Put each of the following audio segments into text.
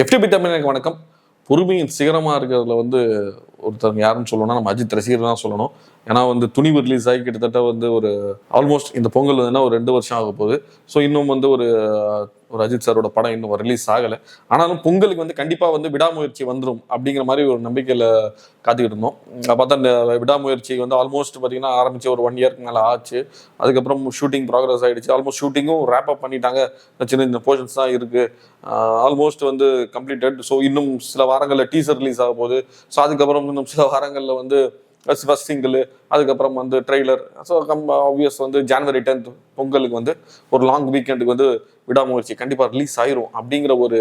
FTP தமிழனுக்கு வணக்கம். பொறுமையின் சிகரமாக இருக்கிறதுல வந்து ஒருத்தர் யாருன்னு சொல்லணும்னா நம்ம அஜித் ரசிகர் தான் சொல்லணும். ஏன்னா வந்து துணிவு ரிலீஸ் ஆகி கிட்டத்தட்ட வந்து ஒரு ஆல்மோஸ்ட் இந்த பொங்கல் வந்துன்னா ஒரு ரெண்டு வருஷம் ஆக போகுது. ஸோ இன்னும் வந்து ஒரு ஒரு அஜித் சாரோட படம் இன்னும் ரிலீஸ் ஆகலை. ஆனாலும் பொங்கலுக்கு வந்து கண்டிப்பாக வந்து விடாமுயற்சி வந்துடும் அப்படிங்கிற மாதிரி ஒரு நம்பிக்கையில் காத்துக்கிட்டு இருந்தோம். பார்த்தா இந்த விடாமுயற்சி வந்து ஆல்மோஸ்ட் பார்த்தீங்கன்னா ஆரம்பிச்சு ஒரு ஒன் இயர்க்கு மேலே ஆச்சு. அதுக்கப்புறம் ஷூட்டிங் ப்ராக்ரஸ் ஆகிடுச்சு ஆல்மோஸ்ட் ஷூட்டிங்கும் ரேப் அப் பண்ணிட்டாங்க. சின்ன சின்ன போர்ஷன்ஸ் தான் இருக்குது ஆல்மோஸ்ட் வந்து கம்ப்ளீட்டட் ஸோ இன்னும் சில வாரங்களில் டீசர் ரிலீஸ் ஆக போகுது. ஸோ அதுக்கப்புறம் இன்னும் சில வாரங்களில் வந்து ஃபஸ்ட் சிங்கிள் அதுக்கப்புறம் வந்து ட்ரெய்லர் ஸோ கம் ஆப்வியஸ் வந்து ஜான்வரி டென்த் பொங்கலுக்கு வந்து ஒரு லாங் வீக்கெண்டுக்கு வந்து விடாமுயற்சி கண்டிப்பாக ரிலீஸ் ஆயிரும் அப்படிங்கிற ஒரு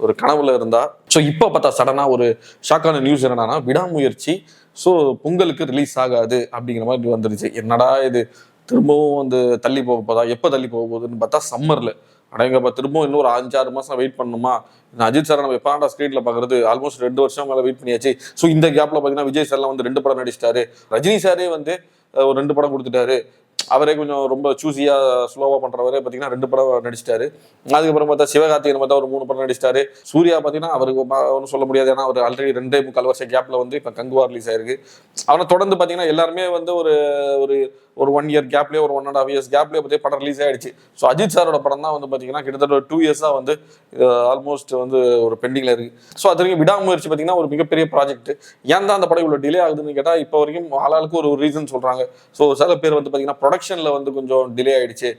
ஒரு கனவுல இருந்தா ஸோ இப்போ பார்த்தா சடனாக ஒரு ஷாக்கான நியூஸ் என்னன்னா விடாமுயற்சி ஸோ பொங்கலுக்கு ரிலீஸ் ஆகாது அப்படிங்கிற மாதிரி வந்துருச்சு. என்னடா இது? திரும்பவும் வந்து தள்ளி போக போதா? எப்போ தள்ளி போக போகுதுன்னு பார்த்தா சம்மரில் அடங்கப்பா திரும்பவும் இன்னும் ஒரு அஞ்சாறு மாதம் வெயிட் பண்ணணுமா? நான் அஜித் சார் நம்ம எப்போ ஸ்க்ரீனில் பார்க்குறது ஆல்மோஸ்ட் ரெண்டு வருஷம் மேலே வெயிட் பண்ணியாச்சு. ஸோ இந்த கேப்பில் பார்த்தீங்கன்னா விஜய் சார்லாம் வந்து ரெண்டு படம் நடிச்சிட்டாரு. ரஜினி சாரே வந்து ஒரு ரெண்டு படம் கொடுத்துட்டாரு. அவரே கொஞ்சம் ரொம்ப சூசியாக ஸ்லோவாக பண்ணுறவரே பார்த்தீங்கன்னா ரெண்டு படம் நடிச்சிட்டாரு. அதுக்கப்புறம் பார்த்தா சிவகார்த்திகன் பார்த்தா ஒரு மூணு படம் நடிச்சிட்டாரு. சூர்யா பார்த்தீங்கன்னா அவருக்கு ஒன்றும் சொல்ல முடியாது. ஏன்னா அவர் ஆல்ரெடி ரெண்டே முக்கால் வருஷம் கேப்பில் வந்து இப்போ கங்குவா ரிலீஸ் ஆயிருக்கு. அவனை தொடர்ந்து பார்த்தீங்கன்னா எல்லாருமே வந்து ஒரு ஒரு ஒரு ஒன் இயர் கேப்லேயே ஒரு ஒன் அண்ட் ஹாஃப் இயர்ஸ் கேப்லேயே பார்த்தீங்க படம் ரிலீஸ் ஆயிடுச்சு. ஸோ அஜித் சாரோட படம் தான் வந்து பார்த்தீங்கன்னா கிட்டத்தட்ட ஒரு டூ இயர்ஸாக வந்து ஆல்மோஸ்ட் வந்து ஒரு பெண்டிங்கில் இருக்கு. ஸோ அது வரைக்கும் விடாமுயற்சி பார்த்தீங்கன்னா ஒரு மிகப்பெரிய ப்ராஜெக்ட் ஏன் தான் அந்த படம் இவ்வளோ டிலே ஆகுதுன்னு கேட்டால் இப்போ வரைக்கும் ஆளாளுக்கு ஒரு ரீசன் சொல்கிறாங்க ஸோ சில பேர் வந்து பார்த்தீங்கன்னா ப்ரொடக்ஷனில் வந்து கொஞ்சம் டிலே ஆயிடுச்சு.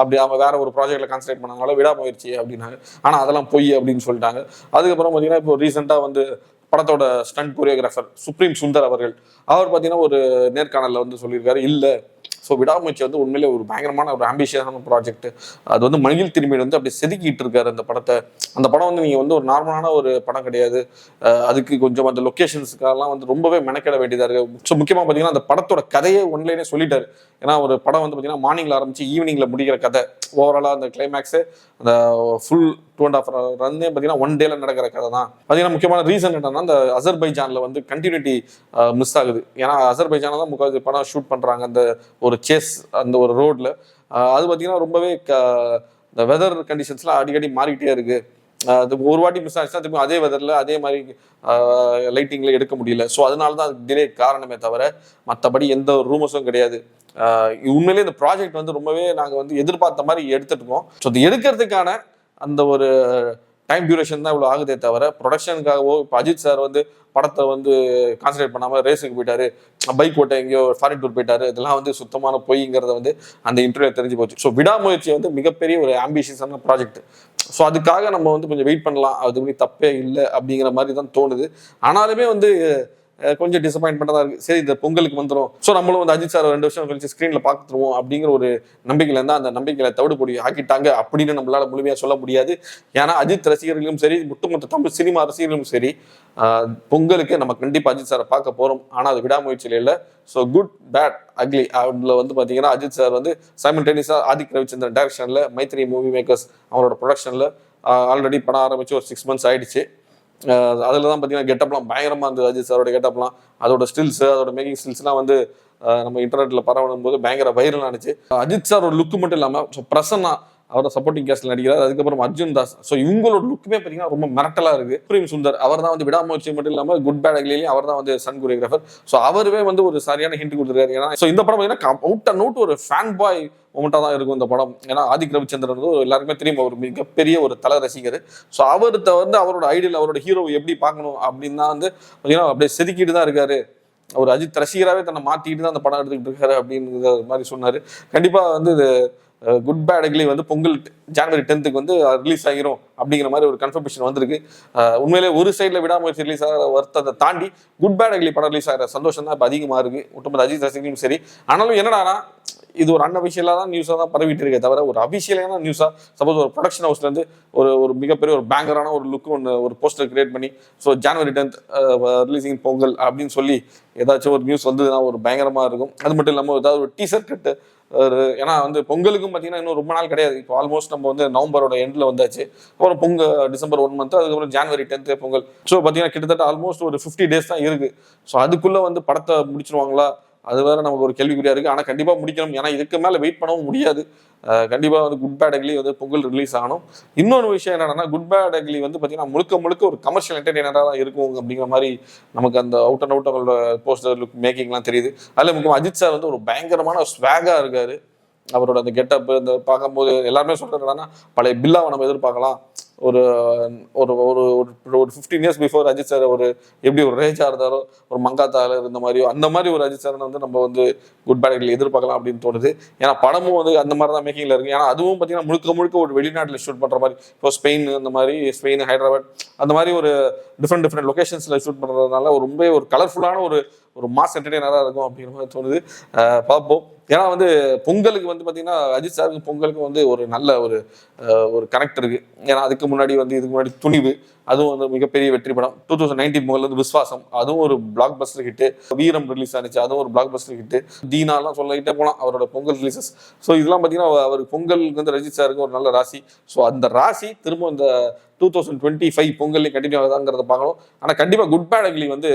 அப்படி அவங்க வேற ஒரு ப்ராஜெக்ட்ல கான்சன்ட்ரேட் பண்ணாங்களோ விடாமுயற்சி அப்படின்னாங்க. ஆனால் அதெல்லாம் பொய் அப்படின்னு சொல்லிட்டாங்க. அதுக்கப்புறம் பார்த்தீங்கன்னா இப்போ ரீசெண்டாக வந்து படத்தோட ஸ்டண்ட் கொரியோகிராஃபர் சுப்ரீம் சுந்தர் அவர்கள். அவர் பார்த்தீங்கன்னா ஒரு நேர்காணலில் வந்து சொல்லியிருக்காரு இல்லை ஸோ விடாமுயற்சி வந்து உண்மையிலே ஒரு பயங்கரமான ஒரு ஆம்பிஷியஸான ப்ராஜெக்ட் அது வந்து மணியில் திரும்பி வந்து அப்படி செதுக்கிட்டு இருக்காரு அந்த படத்தை. அந்த படம் வந்து நீங்கள் வந்து ஒரு நார்மலான ஒரு படம் கிடையாது. அதுக்கு கொஞ்சம் அந்த லொக்கேஷன்ஸுக்கெல்லாம் வந்து ரொம்பவே மெனக்கிட வேண்டியதாக இருக்குது ஸோ முக்கியமாக பார்த்தீங்கன்னா அந்த படத்தோட கதையே ஒன்லைனே சொல்லிட்டாரு. ஏன்னா ஒரு படம் வந்து பார்த்தீங்கன்னா மார்னிங்கில் ஆரம்பிச்சு ஈவினிங்கில் முடிக்கிற கதை. ஓவராலாக அந்த கிளைமேக்ஸு அந்த ஃபுல் டூ அண்ட் ஆஃப் ரன்னே பார்த்தீங்கன்னா ஒன் டேல நடக்கிற கதை தான். பார்த்தீங்கன்னா முக்கியமான ரீசன் என்னன்னா அந்த அசர்பைஜானில் வந்து கண்டினியூட்டி மிஸ் ஆகுது. ஏன்னா அசர்பைஜானில் தான் முக்கால்வாசி படம் ஷூட் பண்ணுறாங்க அந்த ஒரு சேஸ் அந்த ஒரு ரோட்ல அது பார்த்தீங்கன்னா ரொம்பவே க- இந்த வெதர் கண்டிஷன்ஸ்லாம் அடிக்கடி மாறிக்கிட்டே இருக்கு. அது ஒரு வாட்டி மிஸ் ஆச்சுன்னா திரும்ப அதே வெதரில் அதே மாதிரி லைட்டிங்கில் எடுக்க முடியல. ஸோ அதனால தான் அதுக்கு டிலே காரணமே தவிர மற்றபடி எந்த ஒரு ரூமர்ஸும் கிடையாது. உண்மையிலே இந்த ப்ராஜெக்ட் வந்து ரொம்பவே நாங்கள் வந்து எதிர்பார்த்த மாதிரி எடுத்துட்டுருக்கோம் ஸோ அது எடுக்கிறதுக்கான அந்த ஒரு டைம் டியூரேஷன் தான் இவ்வளோ ஆகுதே தவிர ப்ரொடக்ஷனுக்காகவோ இப்போ அஜித் சார் வந்து படத்தை வந்து கான்சன்ட்ரேட் பண்ணாமல் ரேஸுக்கு போயிட்டாரு பைக் ஓட்ட எங்கேயோ ஃபாரின் டூர் போயிட்டாரு இதெல்லாம் வந்து சுத்தமான பொய்ங்கிறத வந்து அந்த இன்டர்வியூ தெரிஞ்சு போச்சு. ஸோ விடாமுயற்சி வந்து மிகப்பெரிய ஒரு ஆம்பிஷியஸான ப்ராஜெக்ட் ஸோ அதுக்காக நம்ம வந்து கொஞ்சம் வெயிட் பண்ணலாம். அது தப்பே இல்லை அப்படிங்கிற மாதிரி தான் தோணுது. ஆனாலுமே வந்து கொஞ்சம் டிசப்பாயின்மெண்ட்டாக தான் இருக்குது சரி இந்த பொங்கலுக்கு வந்துடும் ஸோ நம்மளும் வந்து அஜித் சார் ரெண்டு வருஷம் கழிச்சு ஸ்க்ரீனில் பார்த்துருவோம் அப்படிங்கிற ஒரு நம்பிக்கையில் இருந்தால் அந்த நம்பிக்கையை தவிடு பொடி ஆக்கிட்டாங்க அப்படின்னு நம்மளால் முழுமையாக சொல்ல முடியாது. ஏன்னா அஜித் ரசிகர்களும் சரி ஒட்டுமொத்த தமிழ் சினிமா ரசிகர்களும் சரி பொங்கலுக்கு நம்ம கண்டிப்பாக அஜித் சாரை பார்க்க போகிறோம் ஆனால் அது விடாமுயற்சியில் இல்லை. ஸோ குட் பேட் அக்லி அதில் வந்து பார்த்தீங்கன்னா அஜித் சார் வந்து சைமன் ஆதிக் ரவிச்சந்திரன் டைரக்ஷனில் மைத்ரி மூவி மேக்கர்ஸ் அவங்களோட ப்ரொடக்ஷனில் ஆல்ரெடி படம் ஆரம்பித்து ஒரு சிக்ஸ் மந்த்ஸ் ஆயிடுச்சு. அதில் தான் பார்த்தீங்கன்னா கெட்டப்லாம் பயங்கரமாக இருந்தது அஜித் சாரோட கெட்டப்லாம் அதோட ஸ்டில்ஸ் அதோட மேக்கிங் ஸ்டில்ஸ்லாம் வந்து நம்ம இன்டர்நெட்ல பரவணும் போது பயங்கர வைரல் ஆனிச்சு அஜித் சார் ஒரு லுக் மட்டும் இல்லாமல் ஸோ பிரசன்னா அவரோட சப்போர்ட்டிங் கேஸ்ட்ல நடிக்கிறார். அதுக்கப்புறம் அர்ஜுன் தாஸ். ஸோ இவங்களோட லுக்குமே பார்த்தீங்கன்னா ரொம்ப மிரட்டலா இருக்கு. பிரேம் சுந்தர் அவர் தான் வந்து விடாமுயற்சி மட்டும் இல்லாமல் குட் பேட் அகிலேயும் அவர் தான் வந்து சன் கொரியோகிராஃபர் ஸோ அவருவே வந்து ஒரு சரியான ஹிண்ட் கொடுத்துருக்காரு. ஏன்னா ஸோ இந்த படம் பார்த்தீங்கன்னா அவுட் அண்ட் அவுட் ஒரு ஃபேன் பாய் மொமெண்ட்டாக தான் இருக்கும் இந்த படம். ஏன்னா ஆதிக் ரவிச்சந்திரன் வந்து எல்லாருக்குமே தெரியும் ஒரு மிகப்பெரிய ஒரு தலை ரசிகர். ஸோ அவர்கிட்ட வந்து அவரோட ஐடியல் அவரோட ஹீரோ எப்படி பார்க்கணும் அப்படின்னு தான் வந்து பார்த்தீங்கன்னா அப்படியே செதுக்கிட்டு தான் இருக்காரு. ஒரு அஜித் ரசிகராகவே தன்னை மாற்றிட்டு தான் அந்த படம் எடுத்துக்கிட்டு இருக்காரு அப்படிங்கிற மாதிரி சொன்னார். கண்டிப்பாக வந்து இது குட் பேட் அக்லி வந்து பொங்கல் ஜான்வரி டென்த்துக்கு வந்து ரிலீஸ் ஆகிரும் அப்படிங்கிற மாதிரி ஒரு கன்ஃபர்மேஷன் வந்திருக்கு. உண்மையிலே ஒரு சைடில் விடாமுயற்சி ரிலீஸ் ஆகிற வருத்தத்தை தாண்டி குட் பேட் அக்லி படம் ரிலீஸ் ஆகிற சந்தோஷம் தான் இப்போ அதிகமாக இருக்குது ஒட்டுமொத்த அஜித் ரசிகர்களும் சரி. ஆனாலும் என்னடானா இது ஒரு அன்அபிஷியலாக தான் நியூஸாக தான் பரவிட்டு இருக்கே தவிர ஒரு அபிஷியலான நியூஸாக சப்போஸ் ஒரு ப்ரொடக்ஷன் ஹவுஸ்லேருந்து ஒரு ஒரு மிகப்பெரிய ஒரு பேங்கரான ஒரு லுக் ஒன்று ஒரு போஸ்டர் கிரியேட் பண்ணி so January tenth releasing Pongal அப்படின்னு சொல்லி ஏதாச்சும் ஒரு நியூஸ் வந்ததுன்னா ஒரு பயங்கரமாக இருக்கும். அது மட்டும் இல்லாமல் ஏதாவது ஒரு டீசர் கட்டு ஒரு ஏன்னா வந்து பொங்கலுக்கும் பார்த்தீங்கன்னா இன்னும் ரொம்ப நாள் கிடையாது. இப்போ ஆல்மோஸ்ட் நம்ம வந்து நவம்பரோட எண்டில் வந்தாச்சு. அப்புறம் பொங்கல் டிசம்பர் ஒன் மந்த் அதுக்கப்புறம் ஜான்வரி டென்த்து பொங்கல். ஸோ பார்த்தீங்கன்னா கிட்டத்தட்ட ஆல்மோஸ்ட் ஒரு ஃபிஃப்டி டேஸ் தான் இருக்குது ஸோ அதுக்குள்ளே வந்து படத்தை முடிச்சிருவாங்களா? அது வேற நமக்கு ஒரு கேள்விக்குறியா இருக்கு. ஆனா கண்டிப்பா முடிக்கணும். ஏன்னா இதுக்கு மேல வெயிட் பண்ணவும் முடியாது. கண்டிப்பாக கண்டிப்பா வந்து குட் பேட் அக்லி வந்து பொங்கல் ரிலீஸ் ஆகணும். இன்னொரு விஷயம் என்னன்னா குட் பேட் அக்லி வந்து பாத்தீங்கன்னா முழுக்க முழுக்க ஒரு கமர்ஷியல் என்டர்டெய்னராக தான் இருக்கும். அப்படிங்கிற மாதிரி நமக்கு அந்த அவுட் அண்ட் அவுட் அவரோட போஸ்டர் லுக் மேக்கிங்லாம் தெரியுது. அதுல முக்கியமா அஜித் சார் வந்து ஒரு பயங்கரமான ஸ்வாகா இருக்காரு. அவரோட அந்த கெட்டப் இந்த பார்க்கும்போது எல்லாருமே சொல்கிறது என்னன்னா பழைய பில்லாவை நம்ம எதிர்பார்க்கலாம். ஒரு ஒரு ஒரு ஒரு- ஒரு fifteen years before Ajith sir ஒரு எப்படி ஒரு ரேஜாக இருந்தாரோ ஒரு மங்காத்தால இருந்த மாதிரியோ அந்த மாதிரி ஒரு அஜித் சார் வந்து நம்ம வந்து குட் பேட்கள் எதிர்பார்க்கலாம் அப்படின்னு தோணுது. ஏன்னா படமும் வந்து அந்த மாதிரி தான் மேக்கிங்ல இருக்கு. ஏன்னா அதுவும் பார்த்தீங்கன்னா முழுக்க முழுக்க ஒரு வெளிநாட்டில் ஷூட் பண்ணுற மாதிரி இப்போ ஸ்பெயின் அந்த மாதிரி ஸ்பெயின் ஹைதராபாத் அந்த மாதிரி ஒரு டிஃப்ரெண்ட் டிஃப்ரெண்ட் லொக்கேஷன்ஸில் ஷூட் பண்ணுறதுனால ஒரு ரொம்ப ஒரு கலர்ஃபுல்லான ஒரு ஒரு மாஸ் என்டர்டெய்னராக இருக்கும் அப்படிங்கிற மாதிரி தோணுது. பார்ப்போம். ஏன்னா வந்து பொங்கலுக்கு வந்து பார்த்தீங்கன்னா அஜித் சாருக்கு பொங்கலுக்கு வந்து ஒரு நல்ல ஒரு ஒரு கனெக்ட் இருக்குது ஏன்னா அதுக்கு முன்னாடி வந்து இதுக்கு முன்னாடி துணிவு அதுவும் வந்து மிகப்பெரிய வெற்றி படம். டூ தௌசண்ட் நைன்டீன் முதல்ல வந்து விஸ்வாசம். அதுவும் ஒரு blockbuster hit Veeram release ஆனிச்சு. அதுவும் ஒரு பிளாக் பஸ்டர் ஹிட்டு தீனாலாம் சொல்லிக்கிட்டே போகலாம் அவரோட பொங்கல் ரிலீசஸ் ஸோ இதெல்லாம் பார்த்தீங்கன்னா அவர் பொங்கலுக்கு வந்து ரஜித் சாருக்கு ஒரு நல்ல ராசி. ஸோ அந்த ராசி திரும்ப இந்த டூ தௌசண்ட் டுவெண்ட்டி ஃபைவ் பொங்கல்லையும் கண்டினியூ ஆகுதாங்கிறத பார்க்கணும். ஆனால் கண்டிப்பாக குட் பேட் அக்லி வந்து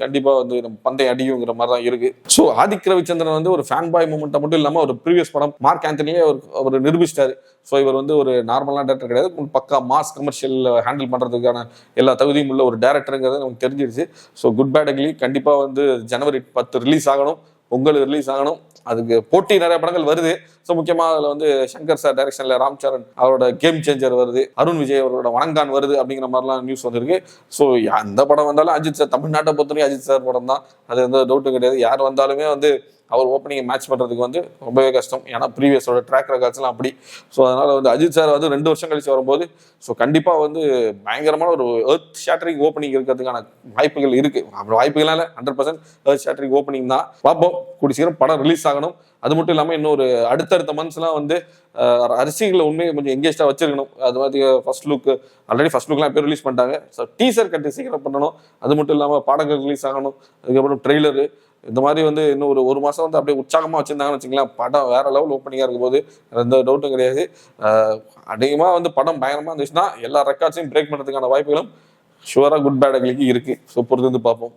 கண்டிப்பாக வந்து நம்ம அடியுங்கிற மாதிரி தான் இருக்கு. ஸோ ஆதிக் ரவிச்சந்திரன் வந்து ஒரு ஃபேன் பாய் மூமெண்ட்டை மட்டும் இல்லாமல் ஒரு ப்ரீவியஸ் படம் மார்க் ஆண்டனியே அவர் அவர் நிரூபிச்சிட்டாரு. ஸோ இவர் வந்து ஒரு நார்மலான டேரக்டர் கிடையாது. பக்கா மாஸ் கமர்ஷியல் ஹேண்டில் பண்ணுறதுக்கான எல்லா தகுதியும் உள்ள ஒரு டேரக்டருங்கிறது நமக்கு தெரிஞ்சிருச்சு. ஸோ குட் பேட் அக்லி கண்டிப்பாக வந்து ஜனவரி பத்து ரிலீஸ் ஆகணும். பொங்கல் ரிலீஸ் ஆகணும். அதுக்கு போட்டி நிறைய படங்கள் வருது. ஸோ முக்கியமாக அதில் வந்து சங்கர் சார் டைரக்ஷனில் ராம் சரண் அவரோட கேம் சேஞ்சர் வருது. அருண் விஜய் அவரோட வணங்கான் வருது அப்படிங்கிற மாதிரிலாம் நியூஸ் வந்திருக்கு. ஸோ எந்த படம் வந்தாலும் அஜித் சார் தமிழ்நாட்டை பொறுத்தவரைக்கும் அஜித் சார் படம் தான் அது எந்த டவுட்டும் கிடையாது. யார் வந்தாலுமே வந்து அவர் ஓப்பனிங் மேட்ச் பண்ணுறதுக்கு வந்து ரொம்பவே கஷ்டம். ஏன்னா ப்ரீவியஸோட ட்ராக் ரெக்கார்ட்ஸ்லாம் அப்படி. ஸோ அதனால் வந்து அஜித் சார் வந்து ரெண்டு வருஷம் கழிச்சு வரும்போது ஸோ கண்டிப்பாக வந்து பயங்கரமான ஒரு எர்த் ஷேட்டரிங் ஓப்பனிங் இருக்கிறதுக்கான வாய்ப்புகள் இருக்குது அப்புறம் வாய்ப்புகளால் இல்லை. Hundred percent earth shattering opening தான். பார்ப்போம். கூடி சீக்கிரம் படம் ரிலீஸ் ஆகணும். அது மட்டும் இல்லாமல் இன்னொரு அடுத்தடுத்த மந்த்ஸ்லாம் வந்து அஹ், ரசிகர்களை உண்மையை கொஞ்சம் எங்கேஜாக வச்சிருக்கணும். அது மாதிரி ஃபர்ஸ்ட் லுக் ஆல்ரெடி ஃபர்ஸ்ட் லுக்லாம் பேர் ரிலீஸ் பண்ணிட்டாங்க. ஸோ டீசர் கட்டி சீக்கிரம் பண்ணணும். அது மட்டும் இல்லாமல் பாடங்கள் ரிலீஸ் ஆகணும். அதுக்கப்புறம் ட்ரெய்லரு இந்த மாதிரி வந்து இன்னும் ஒரு ஒரு மாதம் வந்து அப்படியே உற்சாகமாக வச்சிருந்தாங்கன்னு வச்சுங்களேன் படம் வேற லெவல் ஓப்பனிங்காக இருக்கும் போது எந்த டவுட்டும் கிடையாது. அதிகமாக வந்து படம் பயங்கரமாக இருந்துச்சுன்னா எல்லா ரெக்கார்ட்ஸையும் பிரேக் பண்ணுறதுக்கான வாய்ப்புகளும் ஷுவராக குட் பேட் அக்லிக்கு இருக்குது ஸோ பொறுத்து வந்து பார்ப்போம்.